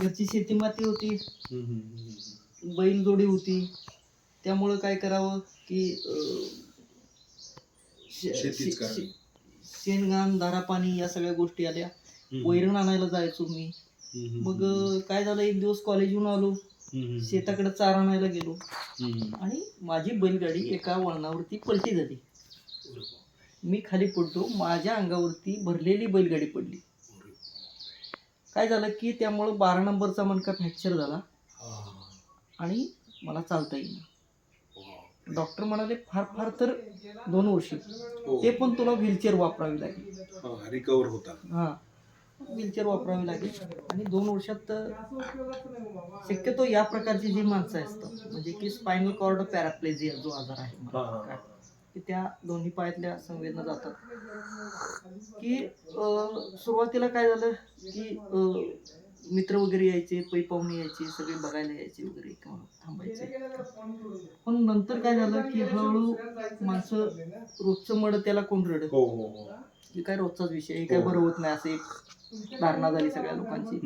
घरची होती. हम्म, हम्म, हम्म. बैल जोडी होती. त्यामुळं काय करावं की अं, शे- शेतीच शे- करावी. शे- शेणघाण दारा पाणी या सगळ्या गोष्टी आल्या. वैरण आणायला जायचो मी. मग काय झालं एक दिवस कॉलेजहून आलो. शेताकडे चारा आणायला गेलो. आणि माझी बैलगाडी एका वळणावरती पलटी झाली. मी खाली पडतो माझ्या अंगावरती भरलेली बैलगाडी पडली. काय झालं की त्यामुळं बारा नंबरचा मणका फ्रॅक्चर झाला. आणि मला चालता येईल. डॉक्टर म्हणाले फार फार तर दोन वर्ष हो. ते पण तुला व्हीलचेअर वापरावी लागेल हा, रिकवर होता हां व्हीलचेअर वापरावी लागेल आणि दोन वर्षात तर शक्यतो या प्रकारची जी माणसं असतात म्हणजे की स्पायनल कॉर्ड पॅराप्लेजिया जो आजार आहे. की त्या दोन्ही पायातल्या संवेदना जातात. की सुरुवातीला काय झालं की मित्र वगैरे यायचे पै पाहुणे यायचे सगळे बघायला यायचे वगैरे किंवा थांबायचे. पण नंतर काय झालं की हळूहळू माणसं रोजचं मड त्याला कोण रडत? हो हो हो. हे काय रोजचाच विषय हे काय बरं होत नाही असं एक धारणा झाली सगळ्या लोकांची.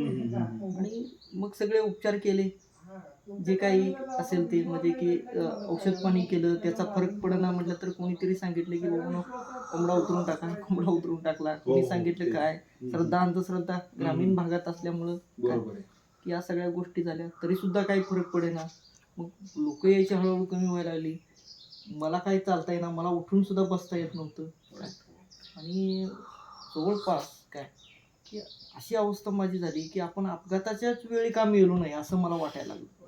आणि मग सगळे उपचार केले. जे काही असेल ते म्हणजे की औषध पाणी केलं त्याचा फरक पडना म्हटलं तर कोणीतरी सांगितलं की बाबा कोंबडा उतरून टाका कोंबडा उतरून टाकला. कोणी हो, सांगितलं काय? श्रद्धा अंधश्रद्धा ग्रामीण भागात असल्यामुळं की या सगळ्या गोष्टी झाल्या तरी सुद्धा काही फरक पडेना. मग लोक यायची हळूहळू कमी व्हायला लागली. मला काही चालता येईना मला उठून सुद्धा बसता येत नव्हतं. आणि जवळपास काय? की अशी अवस्था माझी झाली की आपण अपघाताच्याच वेळी का मेलो नाही असं मला वाटायला लागलं.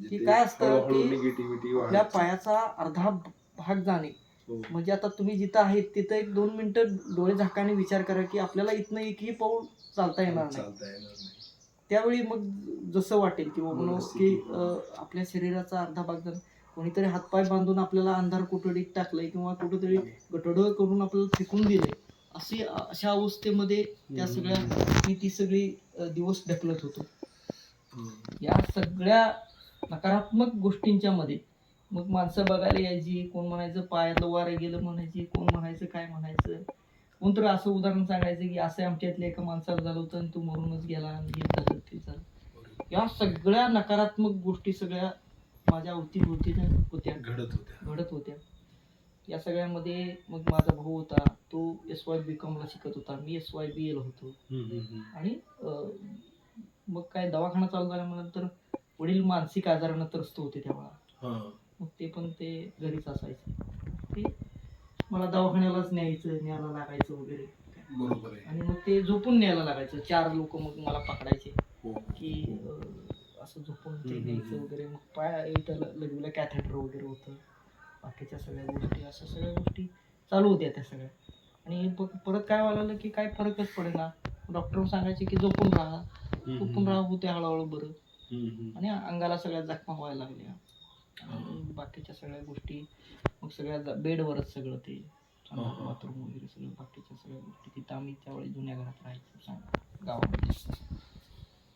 की ते काय असतं की आपल्या पायाचा अर्धा भाग जाणे. हो. म्हणजे आता तुम्ही जिथं आहेत तिथं एक दोन मिनिटं डोळे झाकाने विचार करा की आपल्याला इथनं एकही पाऊल चालता येणार नाही. चालता येणार नाही. त्यावेळी मग जसं वाटेल की बाबा मनस्थिती. की आपल्या शरीराचा अर्धा भाग जर कोणीतरी हातपाय बांधून आपल्याला अंधार कोठडीत टाकलंय किंवा कुठेतरी गटोडं करून आपल्याला फेकून दिलंय. अशी अशा अवस्थेमध्ये त्या सगळ्या ती सगळी दिवस ढकलत होतो. या सगळ्या नकारात्मक गोष्टींच्या मध्ये. मग माणसं बघायला यायची कोण म्हणायचं पायातलं वारं गेलं म्हणायची कोण म्हणायचं काय म्हणायचं. कोणतरी असं उदाहरण सांगायचं की असं आमच्यातल्या एका माणसाला झालं होतं आणि तू मरूनच गेला आणि हे झालं ते झालं. या सगळ्या नकारात्मक गोष्टी सगळ्या माझ्या अवतीभोवतीने होत्या. घडत होत्या. घडत होत्या. या सगळ्यामध्ये मग माझा भाऊ होता तो एस वाय बी कॉमला शिकत होता. मी एस वाय बी एल होतो. आणि मग काय दवाखाना चालू झाल्यानंतर वडील मानसिक आजारानं त्रस्त होते तेव्हा. हा. मग ते पण ते घरीच असायचे. ते मला दवाखान्यालाच न्यायचं न्यायला लागायचं वगैरे. बरोबर आहे. आणि मग ते झोपून न्यायला लागायचं. चार लोक मग मला पकडायचे हो. की अं, असं झोपून ते हम्म, न्यायचं हम्म. वगैरे. मग पाय इथं कॅथेटर वगैरे होतं. बाकीच्या सगळ्या गोष्टी अशा सगळ्या गोष्टी चालू होत्या त्या सगळ्या. आणि प- परत काय व्हायला लागलं की काय फरकच पडेना. डॉक्टर सांगायचे की झोपून राहा. हम्म, झोपून राहा होते हळूहळू बरं. आणि अंगाला सगळ्या जखमा व्हायला लागल्या. आणि बाकीच्या सगळ्या गोष्टी मग सगळ्या बेडवरच सगळं ते. बाथरूम वगैरे सगळं बाकीच्या सगळ्या गोष्टी. तिथं आम्ही त्यावेळी जुन्या घरात राहायचो सांगा गावामध्ये.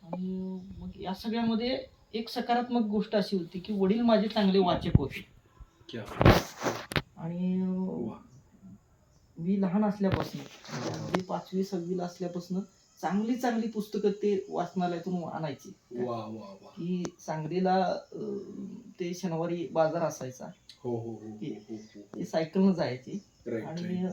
आणि मग या सगळ्यामध्ये एक सकारात्मक गोष्ट अशी होती की वडील माझे चांगले वाचक होते. आणि. मी लहान असल्यापासून अगदी पाचवी सहावीला असल्यापासून चांगली चांगली पुस्तकं ते वाचनालयातून आणायची. वा वा वा. की सांगलीला अं, ते शनिवारी बाजार असायचा. हो हो हो हो ते सायकलनं जायचे. राईट आणि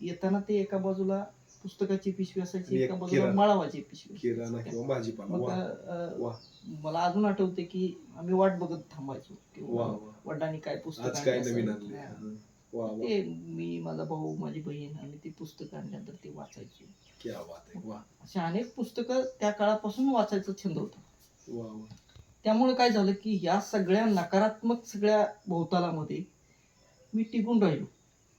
येताना ते एका बाजूला पुस्तकाची पिशवी असायची आणि एका एक बाजूला किराणा. माळावाची पिशवी. किराणा असायची. किंवा भाजीपाला. मग वा. अं, वा. मला अजून आठवते की आम्ही वाट बघत थांबायचो. की वा वा. वडिलांनी काय पुस्तक आज काय आणलं नवीन असेल. आणले? हा. वा वा ते मी माझा भाऊ माझी बहीण आम्ही ती पुस्तकं आणल्यानंतर ते वाचायचो. क्या बात आहे वा अशी अनेक पुस्तकं त्या काळापासून वाचायचा छंद होता. वा वा त्यामुळे काय झालं की या सगळ्या नकारात्मक सगळ्या भोवतालामध्ये मी टिकून राहिलो.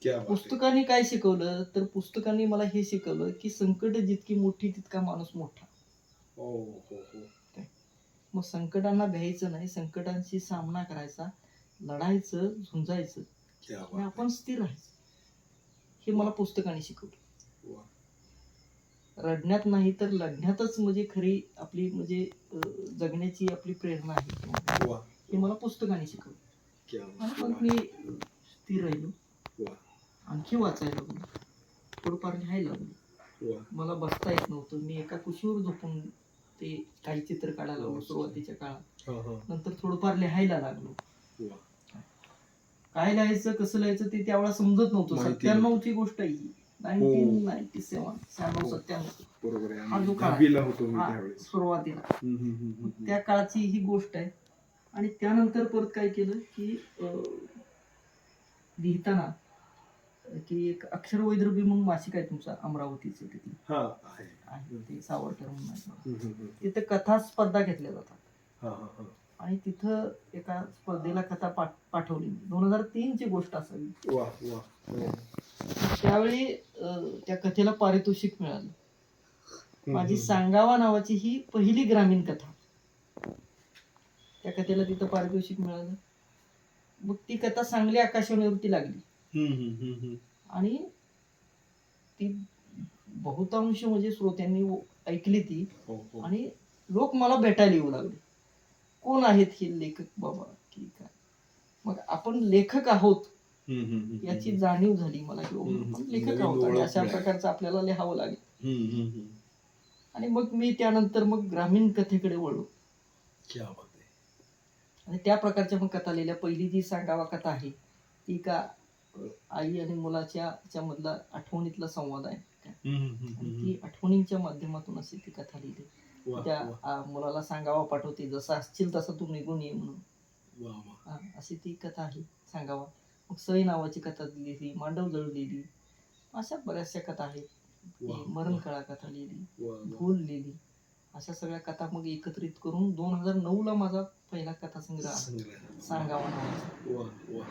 क्या बात आहे. पुस्तकांनी काय शिकवलं? तर पुस्तकांनी मला हे शिकवलं की संकट जितकी मोठी तितका माणूस मोठा. हो हो हो. मग संकटांना भ्यायचं नाही संकटांशी सामना करायचा लढायचं झुंजायचं. आणि आपण स्थिर राहायचं. हे मला पुस्तकांनी शिकवलं. आहे. रडण्यात नाही तर लढण्यातच म्हणजे खरी आपली म्हणजे जगण्याची आपली प्रेरणा आहे. हे मला पुस्तकाने शिकवलं. आहे. मी स्थिर राहिलो. आणखी वाचायला लागलो. थोडंफार लिहायला लागलो. मला बसता येत नव्हतं. मी एका कुशीवर झोपून ते काही चित्र काढायला लागलो. सुरुवातीच्या काळात. नंतर थोडंफार लिहायला लागलो. काय लिहायचं कसं लिहायचं ते त्यावेळेला समजत नव्हतं माहिती सत्त्याण्णवची गोष्ट आहे ही नाईन्टीन हो. नाईन्टी सेवन शहाण्णव हो. सत्त्याण्णव बरोबर आहे हा जो आम्ही काळ आहे. दहावीला होतो मी हा, त्यावेळेस सुरुवातीला हम्म, हम्म, हम्म, हम्म. त्या काळाची ही गोष्ट आहे आणि त्यानंतर परत काय केलं की अं, लिहिताना की एक अक्षर वैद्रवी म्हणून मासिक आहे तुमचा अमरावतीचं तिथे हा आहे आहे ते सावरकर म्हणून आहे. हम्म, हम्म, हम्म. तिथे कथा स्पर्धा घेतल्या जातात हा, हा, हा. आणि तिथं एका स्पर्धेला कथा पाठ पाठवली दोन हजार तीनची गोष्ट असावी वा वा. त्यावेळी त्या कथेला पारितोषिक मिळालं माझी. सांगावा नावाची ही पहिली ग्रामीण कथा त्या कथेला तिथं पारितोषिक मिळालं मग ती कथा चांगली आकाशवाणीवरती लागली. आणि ती बहुतांश म्हणजे श्रोत्यांनी ऐकली ती हो, हो. आणि लोक मला भेटायला येऊ लागले कोण आहेत हे लेखक बाबा? की काय? मग आपण लेखक आहोत. याची. जाणीव झाली मला की लेखक नवीन आहोत आणि अशा. प्रकारचं आपल्याला लिहावं लागेल. आणि मग मी त्यानंतर मग ग्रामीण कथेकडे वळलो. आणि त्या प्रकारच्या मग कथा लिहिल्या. पहिली जी सांगावा कथा आहे ती का आई आणि मुलाच्या च्या मधला आठवणीतला संवाद आहे. ती आठवणींच्या माध्यमातून अशी ती कथा लिहिली. वा, त्या वा, आ, मुलाला सांगावा पाठवते जसा असशील तसा तू निघून ये म्हणून वा, वा. हा, अशी ती कथा आहे सांगावा मग सई नावाची कथा लिहिली मांडव जळ लिहिली अशा बऱ्याचशा कथा आहेत वा, मरण कळा कथा लिहिली वा, वा. भूल लिहिली अशा सगळ्या कथा मग एकत्रित करून दोन हजार नऊ ला माझा पहिला कथा संग्रह आला. संग्रह. सांगावा नावाचा वा, वा.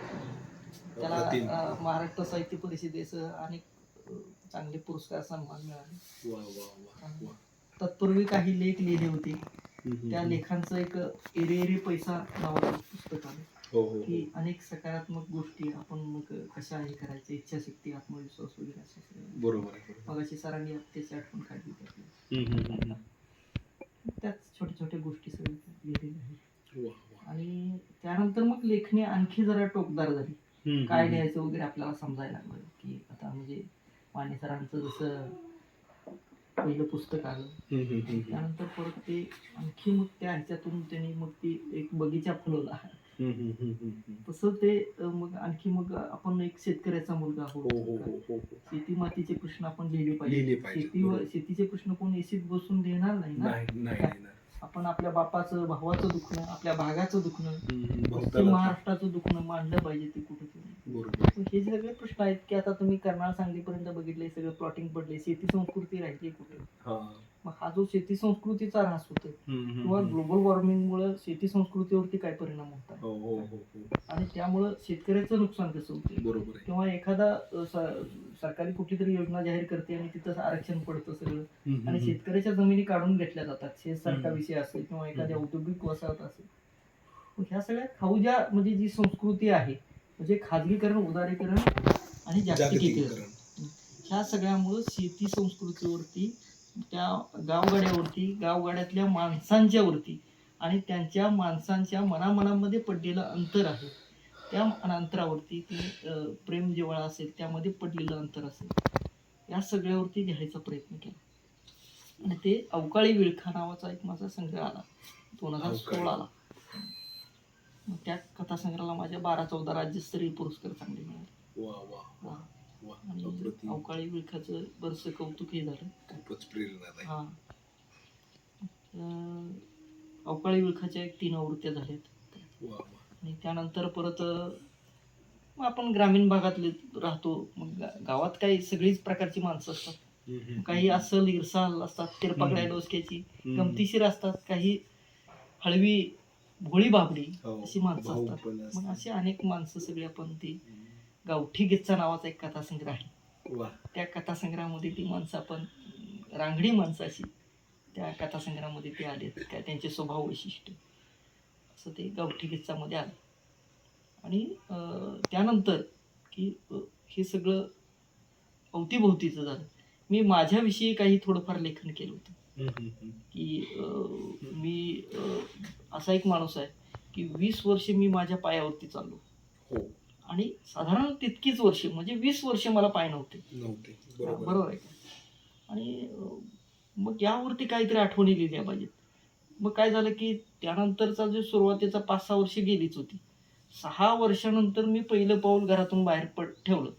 त्याला अप्रतिम. अ, महाराष्ट्र साहित्य परिषदेसह अनेक अ, चांगले पुरस्कार सन्मान मिळाले वा, वा, वा, वा. तत्पूर्वी काही लेख लिहिले होते. त्या. लेखांचं एक एरे एरे पैसा नावाचं पुस्तक आलं हो हो की हो. अनेक सकारात्मक गोष्टी आपण मग कशा हे करायचं इच्छाशक्ती आत्मविश्वास वगैरे अशा बरोबर मग अशी सरांनी त्याची आठवण काढली त्याच छोट्या छोट्या गोष्टी सगळ्या लिहिलेल्या आहेत. आणि त्यानंतर मग लेखणी आणखी जरा टोकदार झाली. काय. लिहायचं वगैरे आपल्याला समजायला लागलं. की आता म्हणजे माने सरांचं जसं पहिलं पुस्तक आलं. त्यानंतर परत ते आणखी मग त्या ह्याच्यातून त्यांनी मग ती एक बगीचा फुलवला. तसं ते मग आणखी मग आपण एक शेतकऱ्याचा मुलगा आहोत हो हो हो. शेती मातीचे प्रश्न आपण लिहिले पाहिजे शेतीवर. शेतीचे प्रश्न कोण एसीत बसून देणार नाही ना. आपण आपल्या बापाचं भावाचं दुखणं आपल्या भागाचं दुखणं महाराष्ट्राचं दुखणं मांडलं पाहिजे ते कुठेतरी बरोबर. हे सगळे प्रश्न आहेत की आता तुम्ही करनाळ सांगलीपर्यंत बघितले सगळं प्लॉटिंग पडले शेती संस्कृती राहिली कुठे? हा. मग हा जो शेती संस्कृतीचा ऱ्हास होतो किंवा. ग्लोबल वॉर्मिंगमुळे शेती संस्कृतीवरती काय परिणाम होतात? हो हो हो आणि त्यामुळं शेतकऱ्याचं नुकसान कसं होते बरोबर किंवा एखादा सरकारी कुठली तरी योजना जाहीर करते आणि तिथं आरक्षण पडतं सगळं आणि शेतकऱ्याच्या जमिनी काढून घेतल्या जातात शेतसारखा. विषय असेल किंवा एखाद्या. औद्योगिक वसाहत असेल. ह्या सगळ्या खाऊज्या म्हणजे जी संस्कृती आहे म्हणजे खाजगीकरण उदारीकरण आणि जागतिकीकरण. ह्या सगळ्यामुळं शेती संस्कृतीवरती त्या गावगाड्यावरती गावगाड्यातल्या माणसांच्या वरती आणि त्यांच्या माणसांच्या मनामनामध्ये पडलेलं अंतर आहे. त्या अंतरावरती ती प्रेम जिव्हाळा असेल त्यामध्ये पडलेलं अंतर असेल. या सगळ्यावरती लिहायचा प्रयत्न केला. आणि ते अवकाळी विळखा नावाचा एक माझा संग्रह आला. दोन हजार. सोळाला मग त्या कथासंग्रहाला माझ्या बारा चौदा राज्यस्तरीय पुरस्कार चांगले मिळाले. वा वा. वा. वा आणि अप्रतिम अवकाळी विळखाचं बरंचसं कौतुकही झालं. खूपच प्रेरणादायी. हा. अं, अवकाळी विळखाच्या एक तीन आवृत्त्या झाल्यात. वा वा. आणि त्यानंतर परत अं, मग आपण ग्रामीण भागातले राहतो. मग गा- गावात काही सगळीच प्रकारची माणसं असतात. हम्म, हम्म, काही अस्सल इरसाल असतात तिरपाकड्या हम्म. डोसक्याची हम्म. गमतीशीर असतात. काही हळवी भोळी बाबडी हो, अशी माणसं भाऊ असतात. पण मग. अशी अनेक माणसं सगळी आपण ती गावठी गिच्चा नावाचा एक कथासंग्रह आहे. वा. त्या कथासंग्रहामध्ये ती माणसं आपण रांगडी माणसं अशी त्या कथासंग्रहामध्ये ते आले काय त्यांचे स्वभाव वैशिष्ट्य. असं ते गावठी किस्सामध्ये आलं. आणि अं, त्यानंतर की अं, हे सगळं अवतीभोवतीचं झालं. मी माझ्याविषयी काही थोडंफार लेखन केलं होतं. की मी असा एक माणूस आहे की वीस वर्ष मी माझ्या पायावरती चाललो. हो. आणि साधारण तितकीच वर्ष म्हणजे वीस वर्ष मला पाय नव्हते. बरोबर. आहे का? आणि मग यावरती काहीतरी आठवणी लिहिल्या पाहिजेत. मग काय झालं की त्यानंतरचा जो सुरुवातीचा पाच सहा वर्ष गेलीच होती. सहा वर्षानंतर मी पहिलं पाऊल घरातून बाहेर पड ठेवलं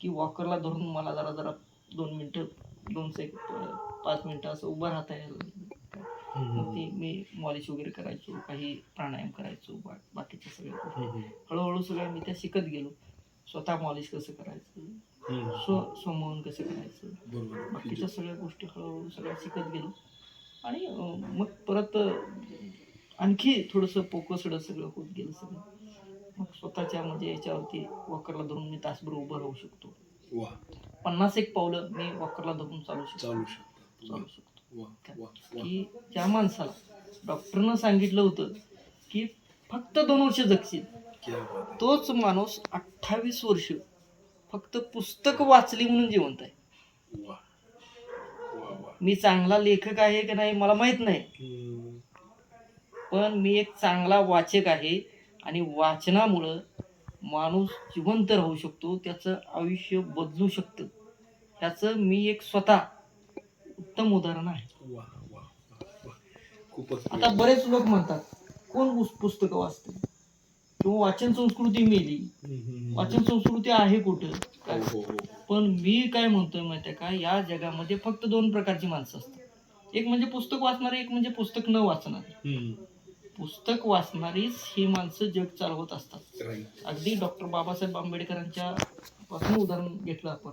की वॉकरला धरून मला जरा जरा दोन मिनटं दोन सेक पाच मिनटं असं उभं राहता यायला मग ते मी मॉलिश वगैरे करायचो काही प्राणायाम करायचो बा बाकीच्या सगळ्या गोष्टी. हळूहळू सगळ्या मी त्या शिकत गेलो. स्वतः मॉलिश कसं करायचं? स्व स्वमोहन कसं करायचं? बाकीच्या सगळ्या गोष्टी हळूहळू सगळ्या शिकत गेलो. आणि मग परत आणखी थोडंसं पोकोसडं सगळं होत गेलं सगळं. मग स्वतःच्या म्हणजे याच्यावरती वॉकरला धरून मी तासभर उभं राहू शकतो. पन्नास एक पावलं मी वॉकरला धरून चालू शकतो. चालू शकतो चालू शकतो वा वा वा. की त्या माणसाला डॉक्टरनं सांगितलं होतं की फक्त दोन वर्ष जगशील. क्या बात आहे. तोच माणूस अठ्ठावीस वर्ष फक्त पुस्तक वाचली म्हणून जिवंत आहे. वा वा वा. मी चांगला लेखक आहे की नाही मला माहीत नाही. हम्म. पण मी एक चांगला वाचक आहे आणि वाचनामुळं माणूस जिवंत राहू शकतो त्याचं आयुष्य बदलू शकतं. ह्याचं मी एक स्वतः उत्तम उदाहरण आहे. खूपच आता बरेच लोक म्हणतात कोण पुस- पुस्तकं वाचते? किंवा वाचन संस्कृती मेली. वाचन संस्कृती आहे कुठं? हो हो हो. पण मी काय म्हणतोय माहितीये का? या जगामध्ये फक्त दोन प्रकारची माणसं असतात. एक म्हणजे पुस्तक वाचणारे एक म्हणजे पुस्तक न वाचणारे. पुस्तक वाचणारीच ही माणसं जग चालवत असतात. अगदी डॉक्टर बाबासाहेब आंबेडकरांच्या पासून उदाहरण घेतलं आपण.